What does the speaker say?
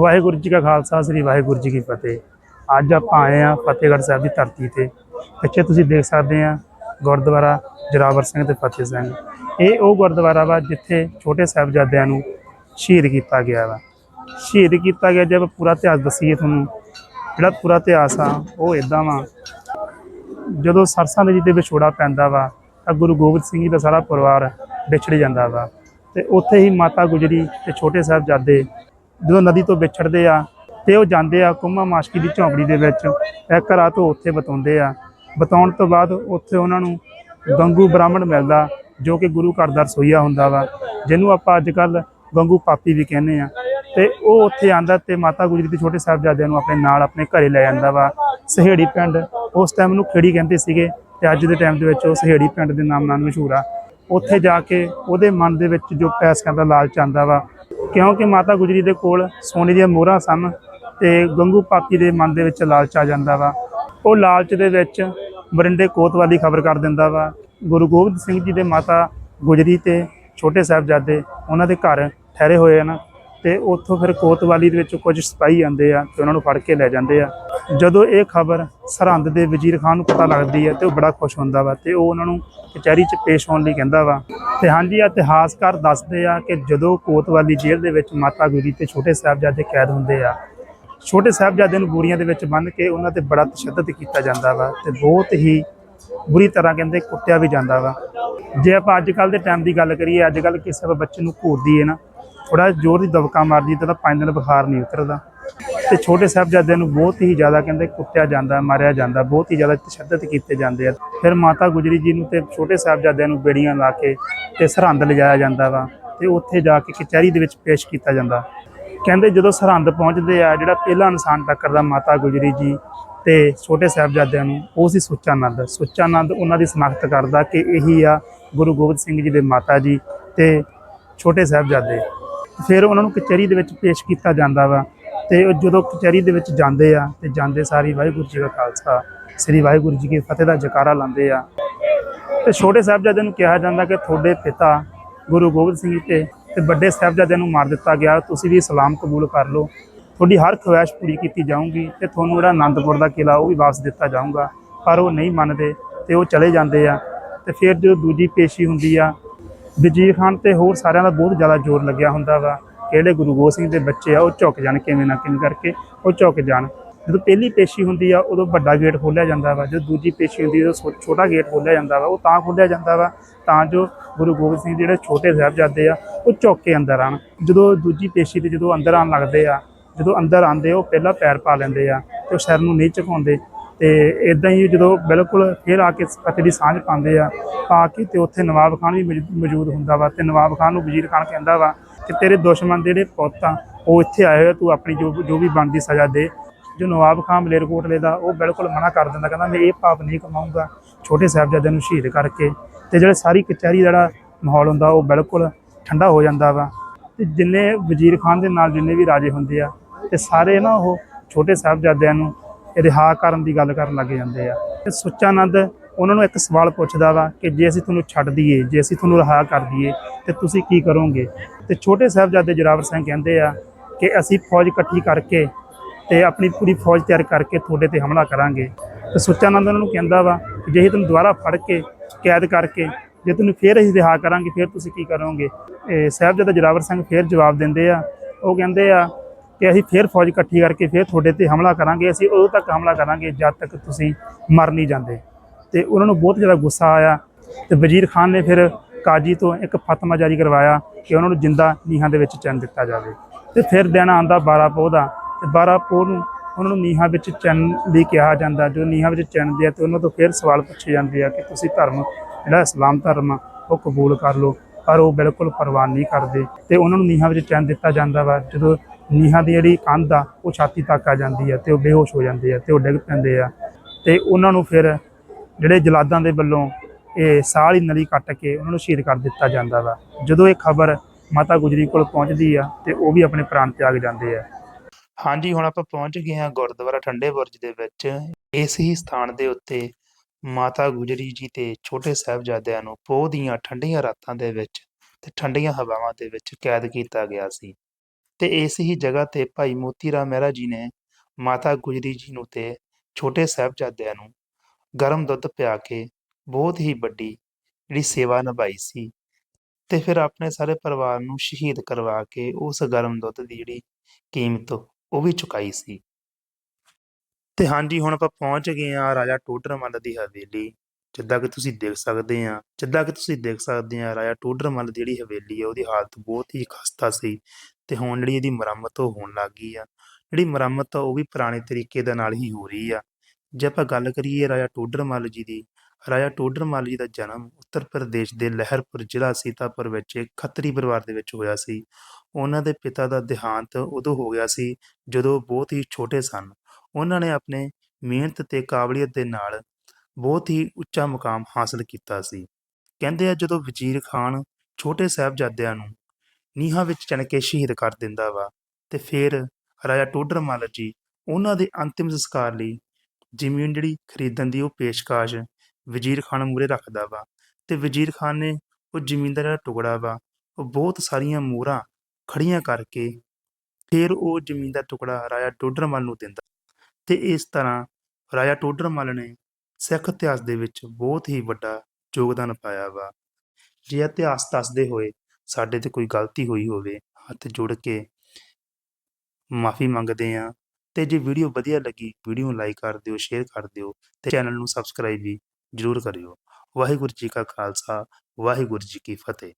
ਵਾਹਿਗੁਰੂ ਜੀ ਕਾ ਖਾਲਸਾ, ਸ੍ਰੀ ਵਾਹਿਗੁਰੂ ਜੀ ਕੀ ਫਤਿਹ। ਅੱਜ ਆਪਾਂ ਆਏ ਆ ਫਤਿਹਗੜ੍ਹ ਸਾਹਿਬ ਦੀ ਧਰਤੀ ਤੇ। ਪਿੱਛੇ ਤੁਸੀਂ ਦੇਖ ਸਕਦੇ ਆ ਗੁਰਦੁਆਰਾ ਜਰਾਵਰ ਸਿੰਘ ਤੇ ਫਤਿਹ ਸਿੰਘ। ਇਹ ਉਹ ਗੁਰਦੁਆਰਾ ਵਾ ਜਿੱਥੇ ਛੋਟੇ ਸਾਹਿਬਜ਼ਾਦਿਆਂ ਨੂੰ ਸ਼ਹੀਦ ਕੀਤਾ ਗਿਆ ਵਾ। ਸ਼ਹੀਦ ਕੀਤਾ ਗਿਆ ਜੇ ਆਪਾਂ ਪੂਰਾ ਇਤਿਹਾਸ ਦਸੀਏ ਤੁਹਾਨੂੰ, ਜਿਹੜਾ ਪੂਰਾ ਇਤਿਹਾਸ ਆ, ਉਹ ਇਦਾਂ ਵਾ। ਜਦੋਂ ਸਰਸਾ ਨਦੀ ਦੇ ਵਿਛੋੜਾ ਪੈਂਦਾ ਵਾ, ਤਾਂ ਗੁਰੂ ਗੋਬਿੰਦ ਸਿੰਘ ਜੀ ਦਾ ਸਾਰਾ ਪਰਿਵਾਰ ਵਿਛੜ ਜਾਂਦਾ ਵਾ। ਤੇ ਉੱਥੇ ਹੀ ਮਾਤਾ ਗੁਜਰੀ ਤੇ ਛੋਟੇ ਸਾਹਿਬਜ਼ਾਦੇ ਜਦੋਂ ਨਦੀ ਤੋਂ ਵਿਛੜਦੇ ਆ ਤੇ ਉਹ ਜਾਂਦੇ ਆ ਕੁੰਮਾ ਮਾਸ਼ਕੀ ਦੀ ਝੌਂਪੜੀ ਦੇ ਵਿੱਚ। ਇੱਕ ਰਾਤ ਉਹ ਉੱਥੇ ਬਤਾਉਂਦੇ ਆ। ਬਤਾਉਣ ਤੋਂ ਬਾਅਦ ਉੱਥੇ ਉਹਨਾਂ ਨੂੰ ਗੰਗੂ ਬ੍ਰਾਹਮਣ ਮਿਲਦਾ, ਜੋ ਕਿ ਗੁਰੂ ਘਰ ਦਾ ਰਸੋਈਆ ਹੁੰਦਾ ਵਾ, ਜਿਹਨੂੰ ਆਪਾਂ ਅੱਜ ਕੱਲ ਗੰਗੂ ਪਾਪੀ ਵੀ ਕਹਿੰਦੇ ਆ। ਤੇ ਉਹ ਉੱਥੇ ਆਂਦਾ ਤੇ ਮਾਤਾ ਗੁਜਰੀ ਦੇ ਛੋਟੇ ਸਾਹਿਬਜ਼ਾਦਿਆਂ ਨੂੰ ਆਪਣੇ ਨਾਲ ਆਪਣੇ ਘਰੇ ਲੈ ਜਾਂਦਾ ਵਾ। ਸਹੇੜੀ ਪਿੰਡ ਉਸ ਟਾਈਮ ਨੂੰ ਖੇੜੀ ਕਹਿੰਦੇ ਸੀਗੇ ਤੇ ਅੱਜ ਦੇ ਟਾਈਮ ਦੇ ਵਿੱਚ ਉਹ ਸਹੇੜੀ ਪਿੰਡ ਦੇ ਨਾਮ ਨਾਲ ਮਸ਼ਹੂਰ ਆ। ਉੱਥੇ ਜਾ ਕੇ ਉਹਦੇ ਮਨ ਦੇ ਵਿੱਚ ਜੋ ਪੈਸਿਆਂ ਦਾ ਲਾਲਚ ਆਂਦਾ ਵਾ ਕਿਉਂਕਿ ਮਾਤਾ ਗੁਜਰੀ ਦੇ ਕੋਲ ਸੋਨੇ ਦੀਆਂ ਮੋਹਰਾਂ ਸਨ ਤੇ ਗੰਗੂ ਪਾਪੀ ਦੇ ਮਨ ਦੇ ਵਿੱਚ ਲਾਲਚ ਆ ਜਾਂਦਾ ਵਾ। ਉਹ ਲਾਲਚ ਦੇ ਵਿੱਚ ਮਰਿੰਡੇ ਕੋਤਵਾਲੀ ਖਬਰ ਕਰ ਦਿੰਦਾ ਵਾ। ਗੁਰੂ ਗੋਬਿੰਦ ਸਿੰਘ ਜੀ ਦੇ ਮਾਤਾ ਗੁਜਰੀ ਤੇ ਛੋਟੇ ਸਾਹਿਬਜ਼ਾਦੇ ਉਹਨਾਂ ਦੇ ਘਰ ਠਹਿਰੇ ਹੋਏ ਹਨ। ਤੇ ਉੱਥੋਂ ਫਿਰ ਕੋਤਵਾਲੀ ਦੇ ਵਿੱਚ ਕੁਝ ਸਿਪਾਹੀ ਆਉਂਦੇ ਆ ਤੇ ਉਹਨਾਂ ਨੂੰ ਫੜ ਕੇ ਲੈ ਜਾਂਦੇ ਆ। ਜਦੋਂ ਇਹ ਖਬਰ ਸਰਹੰਦ ਦੇ ਵਜ਼ੀਰ ਖਾਨ ਨੂੰ ਪਤਾ ਲੱਗਦੀ ਹੈ ਤੇ ਉਹ ਬੜਾ ਖੁਸ਼ ਹੁੰਦਾ ਵਾ ਤੇ ਉਹ ਉਹਨਾਂ ਨੂੰ ਕਚਹਿਰੀ 'ਚ ਪੇਸ਼ ਹੋਣ ਲਈ ਕਹਿੰਦਾ ਵਾ। ਤੇ ਹਾਂਜੀ ਇਤਿਹਾਸਕਾਰ ਦੱਸਦੇ ਆ ਕਿ ਜਦੋਂ ਕੋਤਵਾਲੀ ਜੇਲ੍ਹ ਦੇ ਵਿੱਚ ਮਾਤਾ ਗੁਜਰੀ ਤੇ ਛੋਟੇ ਸਾਹਿਬਜ਼ਾਦੇ ਕੈਦ ਹੁੰਦੇ ਆ, ਛੋਟੇ ਸਾਹਿਬਜ਼ਾਦਿਆਂ ਨੂੰ ਬੋਰੀਆਂ ਦੇ ਵਿੱਚ ਬੰਨ੍ਹ ਕੇ ਉਹਨਾਂ ਤੇ ਬੜਾ ਤਸ਼ੱਦਦ ਕੀਤਾ ਜਾਂਦਾ ਵਾ ਤੇ ਬਹੁਤ ਹੀ ਬੁਰੀ ਤਰ੍ਹਾਂ ਕਹਿੰਦੇ ਕੁੱਟਿਆ ਵੀ ਜਾਂਦਾ ਵਾ। ਜੇ ਆਪਾਂ ਅੱਜ ਕੱਲ ਦੇ ਟਾਈਮ ਦੀ ਗੱਲ ਕਰੀਏ, ਅੱਜ ਕੱਲ ਕਿਸੇ ਬੱਚੇ ਨੂੰ ਘੂਰਦੀ ਹੈ ਨਾ ਥੋੜਾ ਜ਼ੋਰ ਦੀ ਦਬਕਾ ਮਾਰਦੀ ਤਾਂ ਪੰਜ ਦਿਨ ਬੁਖਾਰ ਨਹੀਂ ਉਤਰਦਾ। ਤੇ ਛੋਟੇ ਸਾਹਿਬਜ਼ਾਦਿਆਂ ਨੂੰ ਬਹੁਤ ਹੀ ਜ਼ਿਆਦਾ ਕਹਿੰਦੇ ਕੁੱਟਿਆ ਜਾਂਦਾ, ਮਾਰਿਆ ਜਾਂਦਾ, ਬਹੁਤ ਹੀ ਜ਼ਿਆਦਾ ਤਸ਼ੱਦਦ ਕੀਤੇ ਜਾਂਦੇ ਆ। ਫਿਰ ਮਾਤਾ ਗੁਜਰੀ ਜੀ ਨੂੰ ਤੇ ਛੋਟੇ ਸਾਹਿਬਜ਼ਾਦਿਆਂ ਨੂੰ ਬੇੜੀਆਂ ਲਾ ਕੇ ਤੇ ਸਰਹੰਦ ਲਿਜਾਇਆ ਜਾਂਦਾ ਵਾ ਤੇ ਉੱਥੇ ਜਾ ਕੇ ਕਚਹਿਰੀ ਦੇ ਵਿੱਚ ਪੇਸ਼ ਕੀਤਾ ਜਾਂਦਾ। ਕਹਿੰਦੇ ਜਦੋਂ ਸਰਹੰਦ ਪਹੁੰਚਦੇ ਆ, ਜਿਹੜਾ ਪਹਿਲਾ ਇਨਸਾਨ ਟੱਕਰਦਾ ਮਾਤਾ ਗੁਜਰੀ ਜੀ ਤੇ ਛੋਟੇ ਸਾਹਿਬਜ਼ਾਦਿਆਂ ਨੂੰ, ਉਹ ਸੀ ਸੁੱਚਾ ਨੰਦ ਸੁੱਚਾ ਨੰਦ ਉਹਨਾਂ ਦੀ ਸਨਾਖਤ ਕਰਦਾ ਕਿ ਇਹੀ ਆ ਗੁਰੂ ਗੋਬਿੰਦ ਸਿੰਘ ਜੀ ਦੇ ਮਾਤਾ ਜੀ ਤੇ ਛੋਟੇ ਸਾਹਿਬਜ਼ਾਦੇ। ਫਿਰ ਉਹਨਾਂ ਨੂੰ ਕਚਹਿਰੀ ਦੇ ਵਿੱਚ ਪੇਸ਼ ਕੀਤਾ ਜਾਂਦਾ ਵਾ। ਤੇ ਉਹ ਜਦੋਂ ਕਚਹਿਰੀ ਦੇ ਵਿੱਚ ਜਾਂਦੇ ਆ, ਤੇ ਜਾਂਦੇ ਸਾਰੀ ਵਾਹਿਗੁਰੂ ਜੀ ਕਾ ਖਾਲਸਾ, ਸ੍ਰੀ ਵਾਹਿਗੁਰੂ ਜੀ ਕੀ ਫਤਿਹ ਦਾ ਜਕਾਰਾ ਲਾਉਂਦੇ ਆ। ਤੇ ਛੋਟੇ ਸਾਹਿਬਜ਼ਾਦਿਆਂ ਨੂੰ ਕਿਹਾ ਜਾਂਦਾ ਕਿ ਤੁਹਾਡੇ ਪਿਤਾ ਗੁਰੂ ਗੋਬਿੰਦ ਸਿੰਘ ਜੀ ਤੇ ਤੇ ਵੱਡੇ ਸਾਹਿਬਜ਼ਾਦਿਆਂ ਨੂੰ ਮਾਰ ਦਿੱਤਾ ਗਿਆ, ਤੁਸੀਂ ਵੀ ਸਲਾਮ ਕਬੂਲ ਕਰ ਲਓ। ਤੁਹਾਡੀ ਹਰ ਖਵਾਇਸ਼ ਪੂਰੀ ਕੀਤੀ ਜਾਊਗੀ ਤੇ ਤੁਹਾਨੂੰ ਜਿਹੜਾ ਆਨੰਦਪੁਰ ਦਾ ਕਿਲਾ ਉਹ ਵੀ ਵਾਪਸ ਦਿੱਤਾ ਜਾਊਗਾ, ਪਰ ਉਹ ਨਹੀਂ ਮੰਨਦੇ ਤੇ ਉਹ ਚਲੇ ਜਾਂਦੇ ਆ। ਤੇ ਫਿਰ ਜੋ ਦੂਜੀ ਪੇਸ਼ੀ ਹੁੰਦੀ ਆ ਵਜ਼ੀਰ ਖਾਨ ਤੇ ਹੋਰ ਸਾਰਿਆਂ ਦਾ ਬਹੁਤ ਜ਼ਿਆਦਾ ਜ਼ੋਰ ਲੱਗਿਆ ਹੁੰਦਾ ਵਾ ਕਿਹੜੇ ਗੁਰੂ ਗੋਬਿੰਦ ਸਿੰਘ ਦੇ ਬੱਚੇ ਆ, ਉਹ ਝੁਕ ਜਾਣ, ਕਿਵੇਂ ਨਾ ਕਿਵੇਂ ਕਰਕੇ ਉਹ ਝੁਕ ਜਾਣ। ਜਦੋਂ ਪਹਿਲੀ ਪੇਸ਼ੀ ਹੁੰਦੀ ਆ, ਉਦੋਂ ਵੱਡਾ ਗੇਟ ਖੋਲ੍ਹਿਆ ਜਾਂਦਾ ਵਾ। ਜਦੋਂ ਦੂਜੀ ਪੇਸ਼ੀ ਹੁੰਦੀ ਉਦੋਂ ਛੋ- ਛੋਟਾ ਗੇਟ ਖੋਲ੍ਹਿਆ ਜਾਂਦਾ ਵਾ। ਉਹ ਤਾਂ ਖੋਲ੍ਹਿਆ ਜਾਂਦਾ ਵਾ, ਤਾਂ ਜੋ ਗੁਰੂ ਗੋਬਿੰਦ ਸਿੰਘ ਜਿਹੜੇ ਛੋਟੇ ਸਾਹਿਬਜ਼ਾਦੇ ਆ, ਉਹ ਝੁਕ ਕੇ ਅੰਦਰ ਆਣ ਜਦੋਂ ਦੂਜੀ ਪੇਸ਼ੀ ਤੇ ਜਦੋਂ ਅੰਦਰ ਆਣ ਲੱਗਦੇ ਆ, ਜਦੋਂ ਅੰਦਰ ਆਉਂਦੇ, ਉਹ ਪਹਿਲਾਂ ਪੈਰ ਪਾ ਲੈਂਦੇ ਆ ਤੇ ਉਹ ਸਿਰ ਨੂੰ ਨਹੀਂ ਝੁਕਾਉਂਦੇ। ਤੇ ਇਦਾਂ ਹੀ ਜਦੋਂ ਬਿਲਕੁਲ ਫਿਰ ਆ ਕੇ ਫਤਿਹ ਦੀ ਸਾਂਝ ਪਾਉਂਦੇ ਆ, ਪਾ ਕੇ ਤੇ ਉੱਥੇ ਨਵਾਬ ਖਾਨ ਵੀ ਮੌਜੂ- ਮੌਜੂਦ ਹੁੰਦਾ ਵਾ ਤੇ ਨਵਾਬ ਖਾਨ ਨੂੰ ਵਜ਼ੀਰ ਖਾਨ ਕਹਿੰਦਾ ਵਾ ਕਿ ਤੇਰੇ ਦੁਸ਼ਮਣ ਦੇ ਜਿਹੜੇ ਪੁੱਤ ਆ, ਉਹ ਇੱਥੇ ਆਏ ਹੋਏ ਤੂੰ ਆਪਣੀ ਜੋ ਜੋ ਵੀ ਬਣਦੀ ਸਜ਼ਾ ਦੇ। ਜੋ ਨਵਾਬ ਖਾਨ ਮਲੇਰਕੋਟਲੇ ਦਾ, ਉਹ ਬਿਲਕੁਲ ਮਨਾ ਕਰ ਦਿੰਦਾ, ਕਹਿੰਦਾ ਮੈਂ ਇਹ ਪਾਪ ਨਹੀਂ ਕਮਾਊਂਗਾ, ਛੋਟੇ ਸਾਹਿਬਜ਼ਾਦਿਆਂ ਨੂੰ ਸ਼ਹੀਦ ਕਰਕੇ। ਤੇ ਜਿਹੜੇ ਸਾਰੀ ਕਚਹਿਰੀ ਦਾ ਜਿਹੜਾ ਮਾਹੌਲ ਹੁੰਦਾ, ਉਹ ਬਿਲਕੁਲ ਠੰਡਾ ਹੋ ਜਾਂਦਾ ਵਾ। ਤੇ ਜਿੰਨੇ ਵਜ਼ੀਰ ਖਾਨ ਦੇ ਨਾਲ ਜਿੰਨੇ ਵੀ ਰਾਜੇ ਹੁੰਦੇ ਆ, ਤੇ ਸਾਰੇ ਨਾ ਉਹ ਛੋਟੇ ਸਾਹਿਬਜ਼ਾਦਿਆਂ ਨੂੰ ਰਿਹਾ ਕਰਨ ਦੀ ਗੱਲ ਕਰਨ ਲੱਗ ਜਾਂਦੇ ਆ। ਤੇ ਸੁੱਚਾਨੰਦ ਉਹਨਾਂ ਨੂੰ ਇੱਕ ਸਵਾਲ ਪੁੱਛਦਾ ਵਾ ਕਿ ਜੇ ਅਸੀਂ ਤੁਹਾਨੂੰ ਛੱਡ ਦਈਏ, ਜੇ ਅਸੀਂ ਤੁਹਾਨੂੰ ਰਿਹਾ ਕਰ ਦਈਏ, ਤੇ ਤੁਸੀਂ ਕੀ ਕਰੋਗੇ? ਤੇ ਛੋਟੇ ਸਾਹਿਬਜ਼ਾਦੇ ਜ਼ੋਰਾਵਰ ਸਿੰਘ ਕਹਿੰਦੇ ਆ ਕਿ ਅਸੀਂ ਫੌਜ ਇਕੱਠੀ ਕਰਕੇ ਤੇ ਆਪਣੀ ਪੂਰੀ ਫੌਜ ਤਿਆਰ ਕਰਕੇ ਤੁਹਾਡੇ ਤੇ ਹਮਲਾ ਕਰਾਂਗੇ। ਤੇ ਸੁੱਚਾਨੰਦ ਉਹਨਾਂ ਨੂੰ ਕਹਿੰਦਾ ਵਾ ਜੇ ਅਸੀਂ ਤੁਹਾਨੂੰ ਦੁਬਾਰਾ ਫੜ ਕੇ ਕੈਦ ਕਰਕੇ ਜੇ ਤੁਹਾਨੂੰ ਫੇਰ ਅਸੀਂ ਰਿਹਾ ਕਰਾਂਗੇ, ਫਿਰ ਤੁਸੀਂ ਕੀ ਕਰੋਗੇ? ਇਹ ਸਾਹਿਬਜ਼ਾਦਾ ਜ਼ੋਰਾਵਰ ਸਿੰਘ ਫੇਰ ਜਵਾਬ ਦਿੰਦੇ ਆ। ਉਹ ਕਹਿੰਦੇ ਆ ਕਿ ਅਸੀਂ ਫੇਰ ਫੌਜ ਇਕੱਠੀ ਕਰਕੇ ਫੇਰ ਤੁਹਾਡੇ ਤੇ ਹਮਲਾ ਕਰਾਂਗੇ। ਅਸੀਂ ਉਦੋਂ ਤੱਕ ਹਮਲਾ ਕਰਾਂਗੇ ਜਦ ਤੱਕ ਤੁਸੀਂ ਮਰ ਨਹੀਂ ਜਾਂਦੇ। ਤੇ ਉਹਨਾਂ ਨੂੰ ਬਹੁਤ ਜ਼ਿਆਦਾ ਗੁੱਸਾ ਆਇਆ ਤੇ ਵਜ਼ੀਰ ਖਾਨ ਨੇ ਫਿਰ ਕਾਜੀ ਤੋਂ ਇੱਕ ਫਤਵਾ ਜਾਰੀ ਕਰਵਾਇਆ ਕਿ ਉਹਨਾਂ ਨੂੰ ਜਿੰਦਾ ਨੀਹਾਂ ਦੇ ਵਿੱਚ ਚੈਨ ਦਿੱਤਾ ਜਾਵੇ। ਤੇ ਫਿਰ ਦਿਨ ਆਂਦਾ 12 ਪੋਹ ਦਾ, ਤੇ 12 ਪੋਹ ਨੂੰ ਉਹਨਾਂ ਨੂੰ ਨੀਹਾਂ ਵਿੱਚ ਚੈਨ ਲਈ ਕਿਹਾ ਜਾਂਦਾ। ਜੋ ਨੀਹਾਂ ਵਿੱਚ ਚੈਨਦੇ ਆ ਤੇ ਉਹਨਾਂ ਤੋਂ ਫਿਰ ਸਵਾਲ ਪੁੱਛੇ ਜਾਂਦੇ ਆ ਕਿ ਤੁਸੀਂ ਧਰਮ, ਜਿਹੜਾ ਇਸਲਾਮ ਧਰਮ ਆ, ਉਹ ਕਬੂਲ ਕਰ ਲਓ। ਪਰ ਉਹ ਬਿਲਕੁਲ ਪਰਵਾਹ ਨਹੀਂ ਕਰਦੇ। ਤੇ ਉਹਨਾਂ ਨੂੰ ਨੀਹਾਂ ਵਿੱਚ ਚੈਨ ਦਿੱਤਾ ਜਾਂਦਾ ਵਾ। ਜਦੋਂ ਨੀਹਾਂ ਦੀ ਜਿਹੜੀ ਕੰਧ ਆ, ਉਹ ਛਾਤੀ ਤੱਕ ਆ ਜਾਂਦੀ ਆ ਤੇ ਉਹ ਬੇਹੋਸ਼ ਹੋ ਜਾਂਦੇ ਆ ਤੇ ਉਹ ਡਿੱਗ ਪੈਂਦੇ ਆ। ਤੇ ਉਹਨਾਂ ਨੂੰ ਫਿਰ ਜਿਹੜੇ ਜਲਾਦਾਂ ਦੇ ਵੱਲੋਂ ਇਹ ਸਾਹ ਦੀ ਨਲੀ ਕੱਟ ਕੇ ਉਹਨਾਂ ਨੂੰ ਸ਼ਹੀਦ ਕਰ ਦਿੱਤਾ ਜਾਂਦਾ ਵਾ। ਜਦੋਂ ਇਹ ਖਬਰ ਮਾਤਾ ਗੁਜਰੀ ਕੋਲ ਪਹੁੰਚਦੀ ਆ ਤੇ ਉਹ ਵੀ ਆਪਣੇ ਪ੍ਰਾਣ ਤਿਆਗ ਜਾਂਦੇ ਆ। ਹਾਂਜੀ, ਹੁਣ ਆਪਾਂ ਪਹੁੰਚ ਗਏ ਹਾਂ ਗੁਰਦੁਆਰਾ ਠੰਡੇ ਬੁਰਜ ਦੇ ਵਿੱਚ। ਇਸ ਹੀ ਸਥਾਨ ਦੇ ਉੱਤੇ ਮਾਤਾ ਗੁਜਰੀ ਜੀ ਤੇ ਛੋਟੇ ਸਾਹਿਬਜ਼ਾਦਿਆਂ ਨੂੰ ਪੋਹ ਦੀਆਂ ਠੰਡੀਆਂ ਰਾਤਾਂ ਦੇ ਵਿੱਚ ਤੇ ਠੰਡੀਆਂ ਹਵਾਵਾਂ ਦੇ ਵਿੱਚ ਕੈਦ ਕੀਤਾ ਗਿਆ ਸੀ। ਤੇ ਇਸ ਹੀ ਜਗ੍ਹਾ ਤੇ ਭਾਈ ਮੋਤੀ ਰਾਮ ਮਹਿਰਾ ਜੀ ਨੇ ਮਾਤਾ ਗੁਜਰੀ ਜੀ ਨੂੰ ਤੇ ਛੋਟੇ ਸਾਹਿਬਜ਼ਾਦਿਆਂ ਨੂੰ ਗਰਮ ਦੁੱਧ ਪਿਆ ਕੇ ਬਹੁਤ ਹੀ ਵੱਡੀ ਜਿਹੜੀ ਸੇਵਾ ਨਿਭਾਈ ਸੀ ਤੇ ਫਿਰ ਆਪਣੇ ਸਾਰੇ ਪਰਿਵਾਰ ਨੂੰ ਸ਼ਹੀਦ ਕਰਵਾ ਕੇ ਉਸ ਗਰਮ ਦੁੱਧ ਦੀ ਜਿਹੜੀ ਕੀਮਤ ਉਹ ਵੀ ਚੁਕਾਈ ਸੀ। ਤੇ ਹਾਂਜੀ, ਹੁਣ ਆਪਾਂ ਪਹੁੰਚ ਗਏ ਆ ਰਾਜਾ ਟੋਡਰ ਮੱਲ ਦੀ ਹਵੇਲੀ। ਜਿੱਦਾਂ ਕਿ ਤੁਸੀਂ ਦੇਖ ਸਕਦੇ ਆ, ਜਿੱਦਾਂ ਕਿ ਤੁਸੀਂ ਦੇਖ ਸਕਦੇ ਆ, ਰਾਜਾ ਟੋਡਰਮਲ ਜਿਹੜੀ ਹਵੇਲੀ ਆ, ਉਹਦੀ ਹਾਲਤ ਬਹੁਤ ਹੀ ਖਸਤਾ ਸੀ ਤੇ ਹੁਣ ਜਿਹੜੀ ਇਹਦੀ ਮੁਰੰਮਤ ਉਹ ਹੋਣ ਲੱਗ ਗਈ ਆ। ਜਿਹੜੀ ਮੁਰੰਮਤ ਆ, ਉਹ ਵੀ ਪੁਰਾਣੇ ਤਰੀਕੇ ਦੇ ਨਾਲ ਹੀ ਹੋ ਰਹੀ ਆ। ਜੇ ਆਪਾਂ ਗੱਲ ਕਰੀਏ ਰਾਜਾ ਟੋਡਰਮਲ ਜੀ ਦੀ, ਰਾਜਾ ਟੋਡਰਮਲ ਜੀ ਦਾ ਜਨਮ ਉੱਤਰ ਪ੍ਰਦੇਸ਼ ਦੇ ਲਹਿਰਪੁਰ ਜ਼ਿਲ੍ਹਾ ਸੀਤਾਪੁਰ ਵਿੱਚ ਇੱਕ ਖੱਤਰੀ ਪਰਿਵਾਰ ਦੇ ਵਿੱਚ ਹੋਇਆ ਸੀ। ਉਹਨਾਂ ਦੇ ਪਿਤਾ ਦਾ ਦੇਹਾਂਤ ਉਦੋਂ ਹੋ ਗਿਆ ਸੀ ਜਦੋਂ ਬਹੁਤ ਹੀ ਛੋਟੇ ਸਨ। ਉਹਨਾਂ ਨੇ ਆਪਣੇ ਮਿਹਨਤ ਤੇ ਕਾਬਲੀਅਤ ਦੇ ਨਾਲ ਬਹੁਤ ਹੀ ਉੱਚਾ ਮੁਕਾਮ ਹਾਸਲ ਕੀਤਾ ਸੀ। ਕਹਿੰਦੇ ਆ, ਜਦੋਂ ਵਜ਼ੀਰ ਖਾਨ ਛੋਟੇ ਸਾਹਿਬਜ਼ਾਦਿਆਂ ਨੂੰ ਨੀਹਾਂ ਵਿੱਚ ਚਣ ਕੇ ਸ਼ਹੀਦ ਕਰ ਦਿੰਦਾ ਵਾ ਤੇ ਫਿਰ ਰਾਜਾ ਟੋਡਰ ਮੱਲ ਜੀ ਉਹਨਾਂ ਦੇ ਅੰਤਿਮ ਸੰਸਕਾਰ ਲਈ ਜ਼ਮੀਨ ਜਿਹੜੀ ਖਰੀਦਣ ਦੀ ਉਹ ਪੇਸ਼ਕਸ਼ ਵਜ਼ੀਰ ਖਾਨ ਮੂਹਰੇ ਰੱਖਦਾ ਵਾ ਤੇ ਵਜ਼ੀਰ ਖਾਨ ਨੇ ਉਹ ਜ਼ਮੀਨ ਦਾ ਜਿਹੜਾ ਟੁਕੜਾ ਵਾ, ਉਹ ਬਹੁਤ ਸਾਰੀਆਂ ਮੋਹਰਾਂ ਖੜੀਆਂ ਕਰਕੇ ਫਿਰ ਉਹ ਜ਼ਮੀਨ ਦਾ ਟੁਕੜਾ ਰਾਜਾ ਟੋਡਰਮੱਲ ਨੂੰ ਦਿੰਦਾ ਤੇ ਇਸ ਤਰ੍ਹਾਂ ਰਾਜਾ ਟੋਡਰਮੱਲ ਨੇ ਸਿੱਖ ਇਤਿਹਾਸ ਦੇ ਵਿੱਚ ਬਹੁਤ ਹੀ ਵੱਡਾ ਯੋਗਦਾਨ ਪਾਇਆ ਵਾ। ਜੇ ਇਤਿਹਾਸ ਦੱਸਦੇ ਹੋਏ ਸਾਡੇ ਤੇ ਕੋਈ ਗਲਤੀ ਹੋਈ ਹੋਵੇ, ਹੱਥ ਜੋੜ ਕੇ ਮਾਫੀ ਮੰਗਦੇ ਆ ਤੇ ਜੇ ਵੀਡੀਓ ਵਧੀਆ ਲੱਗੀ, ਵੀਡੀਓ ਨੂੰ ਲਾਈਕ ਕਰ ਦਿਓ, ਸ਼ੇਅਰ ਕਰ ਦਿਓ ਤੇ ਚੈਨਲ ਨੂੰ ਸਬਸਕ੍ਰਾਈਬ ਵੀ ਜਰੂਰ ਕਰਿਓ। ਵਾਹਿਗੁਰੂ ਜੀ ਕਾ ਖਾਲਸਾ, ਵਾਹਿਗੁਰੂ ਜੀ ਕੀ ਫਤਿਹ।